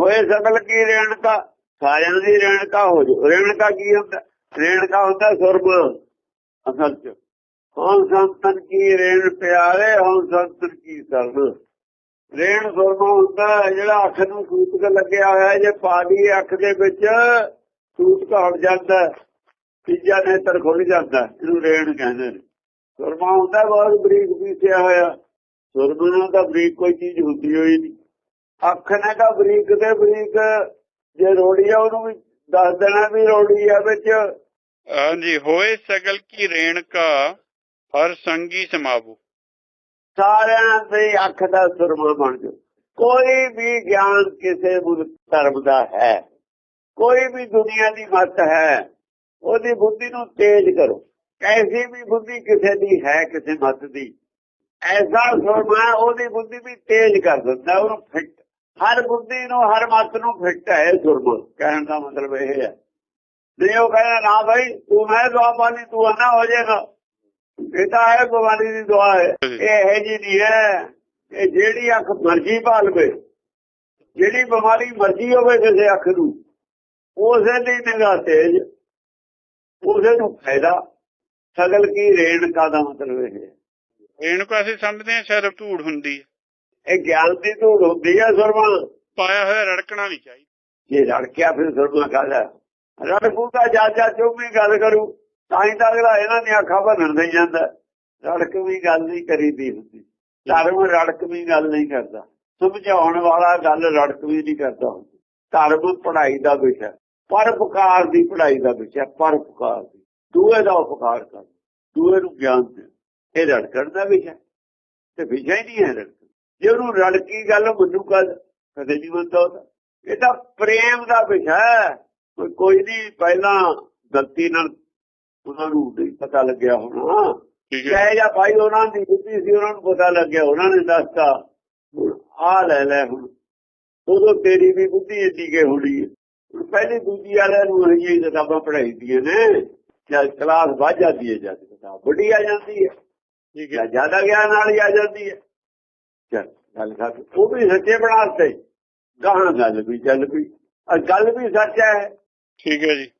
ਹੋਏ ਸਕਲ ਕੀ ਰੇਣਕਾ? ਸਾਰਿਆਂ ਦੀ ਰੇਣਕਾ ਹੋ ਜੋ ਰੇਣਕਾ ਕੀ ਹੁੰਦਾ? ਰੇਣਕਾ ਹੁੰਦਾ ਸੁਰਮ ਅਸਲ ਚ। ਹਉ ਸੰਤਨ ਕੀ ਰੇਣ ਪਿਆਰੇ ਹਉ ਸੰਤਨ ਕੀ ਸਰਨ। ਰੇਣ ਸੁਰਮਾ ਹੁੰਦਾ ਜਿਹੜਾ ਅੱਖ ਨੂੰ ਸੂਤਕ ਲੱਗਿਆ ਹੋਇਆ, ਜੇ ਪਾਦੀ ਅੱਖ ਦੇ ਵਿੱਚ, ਸੂਤਕ ਹਟ ਜਾਂਦਾ। ਤੀਜਾ ਨੇਤਰ ਖੁੱਲ ਜਾਂਦਾ, ਇਹਨੂੰ ਰੇਣ ਕਹਿੰਦੇ ਨੇ। ਸੁਰਮਾ ਹੁੰਦਾ, ਬਹੁਤ ਬਰੀਕ ਪੀਸਿਆ ਹੋਇਆ। ਸੁਰਮੇ ਨਾਲ ਤਾਂ ਬਰੀਕ ਕੋਈ ਚੀਜ਼ ਹੁੰਦੀ ਹੋਈ ਨਹੀਂ। ਅੱਖ ਨੇ ਤਾਂ ਬਰੀਕ ਤੇ ਬਰੀਕ ਜੇ ਰੋੜੀ ਆ ਉਹਨੂੰ ਵੀ ਦੱਸ ਦੇਣਾ ਵੀ ਰੋੜੀ ਆ ਵਿੱਚ। ਹਾਂਜੀ ਹੋਏ ਸਗਲ ਕੀ ਰੇਣਕਾ ਹਰ ਸੰਗੀ ਸਮਾਵੋ। ਸਾਰਿਆਂ ਦੀ ਅੱਖ ਦਾ ਸੁਰਮਾ ਬਣ ਜਾ ਕੋਈ ਵੀ ਗਿਆਨ ਕਿਸੇ ਮੁਲਕ ਧਰਮ ਦਾ ਹੈ ਕੋਈ ਵੀ ਦੁਨੀਆ ਦੀ ਮਤ ਹੈ ਉਹਦੀ ਬੁੱਧੀ ਨੂੰ ਤੇਜ਼ ਕਰੋ। ਐਸੀ ਵੀ ਬੁੱਧੀ ਕਿਸੇ ਦੀ ਹੈ ਕਿਸੇ ਮਤ ਦੀ। ਐਸਾ ਸੁਰਮਾ ਉਹਦੀ ਬੁੱਧੀ ਵੀ ਤੇਜ਼ ਕਰ ਦਿੰਦਾ ਉਹਨੂੰ ਫਿੱਟ ਹਰ ਬੁੱਧੀ ਨੂੰ, ਹਰ ਮਤ ਨੂੰ ਫਿੱਟ ਹੈ ਸੁਰਮਾ ਕਹਿਣ ਦਾ ਮਤਲਬ ਇਹ ਹੈ। ਨਹੀਂ, ਉਹ ਕਹਿੰਦਾ, ਨਾ ਭਾਈ ਤੂੰ ਮੈਂ ਦੁਆ ਪਾਣੀ ਤੂੰ ਅੰਨਾ ਹੋ ਜਾਏਗਾ। ਇਹ ਤਾਂ ਹੈ ਭਗਵਾਨੀ ਦੀ ਦੁਆ ਹੈ। ਇਹ ਹੈ ਜੀ ਨਹੀਂ ਹੈ। ਇਹ ਜਿਹੜੀ ਅੱਖ ਮਰਜ਼ੀ ਭਾਲਵੇ, ਜਿਹੜੀ ਬਿਮਾਰੀ ਮਰਜ਼ੀ ਹੋਵੇ ਕਿਸੇ ਅੱਖ ਨੂੰ, ਉਸੇ ਦੀ ਨਿਗਾਹ ਤੇਜ, ਉਸੇ ਨੂੰ ਫਾਇਦਾ। ਸਗਲ ਕੀ ਰੇਣਕਾ ਦਾ ਮਤਲਬ ਇਹ ਹੈ? ਰੇਣਕਾ ਅਸੀਂ ਸਮਝਦੇ ਹਾਂ ਸ਼ਾਇਦ ਧੂੜ ਹੁੰਦੀ ਹੈ। ਇਹ ਗਿਆਨ ਦੀ ਧੂੜ ਹੁੰਦੀ ਹੈ ਸੁਰਮਾ। ਪਾਇਆ ਹੋਇਆ ਰੜਕਣਾ ਨਹੀਂ ਚਾਹੀਦਾ। ਜੇ ਰੜਕਿਆ ਫਿਰ ਸੁਰਮਾ ਕਾਹਦਾ ਰੜਕੂ ਤਾਂ ਜਾ ਜਾ ਚੁੱਪੀ ਗੱਲ ਕਰੂ ਤਾਂ ਹੀ ਤਾਂ ਅਗਲਾ ਇਹਨਾਂ ਦੀਆਂ ਅੱਖਾਂ ਭੰਨਣ ਦੇ ਜਾਂਦਾ। ਰੜਕ ਵੀ ਗੱਲ ਨਹੀਂ ਕਰੀਦੀ ਹੁੰਦੀ। ਧਰਮ ਰੜਕ ਵੀ ਗੱਲ ਨਹੀਂ ਕਰਦਾ। ਸਮਝਾਉਣ ਵਾਲਾ ਗੱਲ ਰੜਕ ਵੀ ਨਹੀਂ ਕਰਦਾ ਧਰਮ ਪੜ੍ਹਾਈ ਦਾ ਵਿਸ਼ਾ ਪਰਪਕਾਰ ਦੀ ਪੜ੍ਹਾਈ ਦਾ ਵਿਸ਼ਾ ਪਰਪਕਾਰ ਦੀ। ਦੂਏ ਦਾ ਉਪਕਾਰ ਕਰ ਦੂਏ ਨੂੰ ਗਿਆਨ ਦੇ ਇਹ ਰੜਕਣ ਦਾ ਵਿਸ਼ਾ ਤੇ ਵਿਸ਼ਾ ਹੀ ਨਹੀਂ ਹੈ ਰੜਕ ਜੇ ਉਹਨੂੰ ਰੜਕੀ ਗੱਲ ਮੰਨੂ ਕਦ ਕਦੇ ਨਹੀਂ ਮੰਨਦਾ ਉਹਦਾ। ਇਹ ਤਾਂ ਪ੍ਰੇਮ ਦਾ ਵਿਸ਼ਾ ਕੋਈ ਕੋਈ ਨਹੀਂ ਪਹਿਲਾਂ ਗਲਤੀ ਨਾਲ ਉਹਨਾਂ ਨੂੰ ਨਹੀਂ ਪਤਾ ਲੱਗਿਆ ਹੋਣਾ। ਠੀਕ ਹੈ। ਚਾਹੇ ਜਾਂ ਭਾਈ ਉਹਨਾਂ ਦੀ ਬੁੱਧੀ ਸੀ ਉਹਨਾਂ ਨੂੰ ਪਤਾ ਲੱਗਿਆ ਉਹਨਾਂ ਨੇ ਦੱਸਤਾ। ਆ ਲੈ ਲੈ ਹੁਣ। ਉਦੋਂ ਤੇਰੀ ਵੀ ਬੁੱਧੀ ਇੰਨੀ ਕੇ ਹੋਣੀ ਪਹਿਲੀ ਦੂਜੀ ਵਾਲਿਆਂ ਨੂੰ ਇਹ ਕਿਤਾਬਾਂ ਪੜ੍ਹਾਈ ਦੀਆਂ ਨੇ। ਜਦ ਕਲਾਸ ਵੱਧ ਜਾਂਦੀ ਹੈ ਜਦ ਕਿਤਾਬ ਵੱਡੀ ਆ ਜਾਂਦੀ ਹੈ। ਠੀਕ ਜਾਂ ਹੈ ਜ਼ਿਆਦਾ ਗਿਆਨ ਵਾਲੀ ਆ ਜਾਂਦੀ ਹੈ। ਚੱਲ, ਗੱਲ ਸੱਚ ਉਹ ਵੀ ਸੱਚੇ ਬਣਾਤੇ ਗਾਹਾਂ ਗੱਲ ਵੀ ਚੱਲ ਪਈ। ਗੱਲ ਵੀ ਸੱਚ ਹੈ। ਠੀਕ ਹੈ ਜੀ।